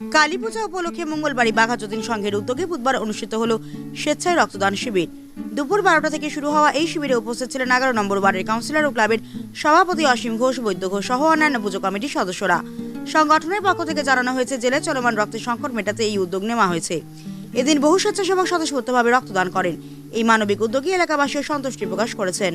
কালী পূজা উপলক্ষে মঙ্গলবারই বাঘাযতীন সংঘের উদ্যোগে বুধবার অনুষ্ঠিত হল স্বেচ্ছায় রক্তদান শিবির। দুপুর বারোটা থেকে শুরু হওয়া এই শিবিরে উপস্থিত ছিলেন এগারো নম্বর ওয়ার্ডের কাউন্সিলর ও ক্লাবের সভাপতি অসীম ঘোষ, বৈদ্য ঘোষ সহ অন্যান্য পুজো কমিটির সদস্যরা। সংগঠনের পক্ষ থেকে জানানো হয়েছে জেলে চলমান রক্তের সংকট মেটাতে এই উদ্যোগ নেওয়া হয়েছে। এদিন বহু স্বেচ্ছাসেবক স্বতঃস্ফূর্তভাবে রক্তদান করেন। এই মানবিক উদ্যোগে এলাকাবাসীও সন্তুষ্টি প্রকাশ করেছেন।